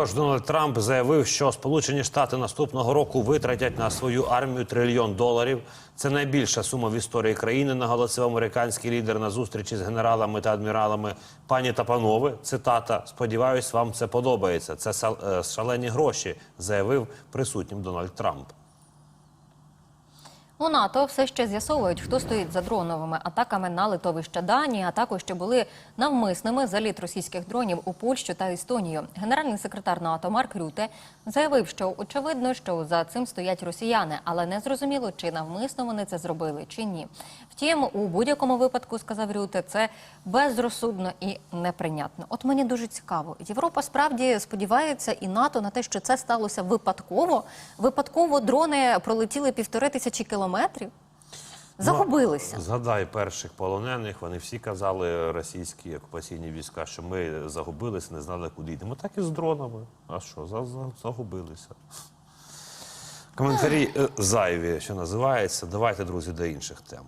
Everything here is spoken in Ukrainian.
Тож Дональд Трамп заявив, що Сполучені Штати наступного року витратять на свою армію трильйон доларів. Це найбільша сума в історії країни, наголосив американський лідер на зустрічі з генералами та адміралами. Пані та панове, цитата: Сподіваюсь, вам це подобається. Це е, шалені гроші, заявив присутнім Дональд Трамп. У НАТО все ще з'ясовують, хто стоїть за дроновими атаками на литовище Данії, а також що були навмисними заліт російських дронів у Польщу та Естонію. Генеральний секретар НАТО Марк Рюте заявив, що очевидно, що за цим стоять росіяни, але не зрозуміло, чи навмисно вони це зробили, чи ні. Втім, у будь-якому випадку, сказав Рюте, це безрозсудно і неприйнятно. От мені дуже цікаво. Європа справді сподівається і НАТО на те, що це сталося випадково. Випадково дрони пролетіли півтори тисячі кілометрів. Загубилися. Ну, згадай перших полонених. Вони всі казали російські окупаційні війська, що ми загубилися, не знали, куди йдемо. Так і з дронами. А що, за- за- загубилися. Коментарі е, зайві, що називається. Давайте, друзі, до інших тем.